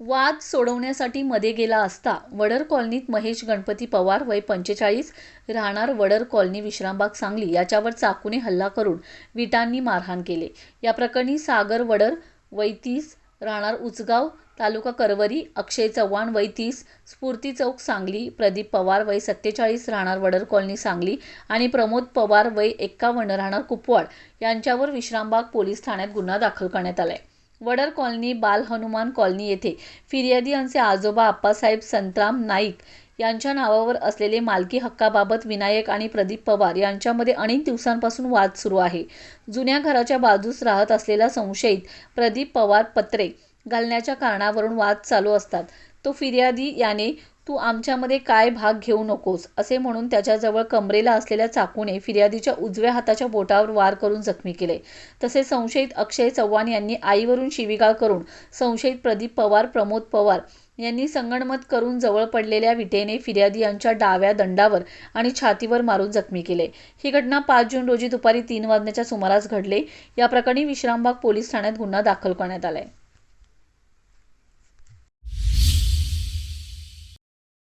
वाद सोडवण्यासाठी मध्ये गेला असता वडर कॉलनीत महेश गणपती पवार वय पंचेचाळीस राहणार वडर कॉलनी विश्रामबाग सांगली याच्यावर चाकूने हल्ला करून विटांनी मारहाण केले. या प्रकरणी सागर वडर वय तीस राहणार उचगाव तालुका करवरी अक्षय चव्हाण वय तीस स्फूर्ती चौक सांगली प्रदीप पवार वय सत्तेचाळीस राहणार वडर कॉलनी सांगली आणि प्रमोद पवार वय एक्कावन्न राहणार कुपवाड यांच्यावर विश्रामबाग पोलीस ठाण्यात गुन्हा दाखल करण्यात आलाय. वडर कॉलनी बाल हनुमान कॉलनी येथे फिर्यादी यांचे आजोबा आप्पासाहेब संतराम नाईक यांच्या नावावर असलेले मालकी हक्काबाबत विनायक आणि प्रदीप पवार यांच्यामध्ये अनेक दिवसांपासून वाद सुरू आहे. जुन्या घराच्या बाजूस राहत असलेला संशयित प्रदीप पवार पत्रे घालण्याच्या कारणावरून वाद चालू असतात. तो फिर्यादी याने तू आमच्यामध्ये काय भाग घेऊ नकोस असे म्हणून त्याच्याजवळ कमरेला असलेल्या चाकूने फिर्यादीच्या उजव्या हाताच्या बोटावर वार करून जखमी केले. तसेच संशयित अक्षय चव्हाण यांनी आईवरून शिवीगाळ करून संशयित प्रदीप पवार प्रमोद पवार यांनी संगणमत करून जवळ पडलेल्या विटेने फिर्यादी यांच्या डाव्या दंडावर आणि छातीवर मारून जखमी केले. ही घटना पाच जून रोजी दुपारी तीन वाजण्याच्या सुमारास घडले. या प्रकरणी विश्रामबाग पोलीस ठाण्यात गुन्हा दाखल करण्यात आलाय.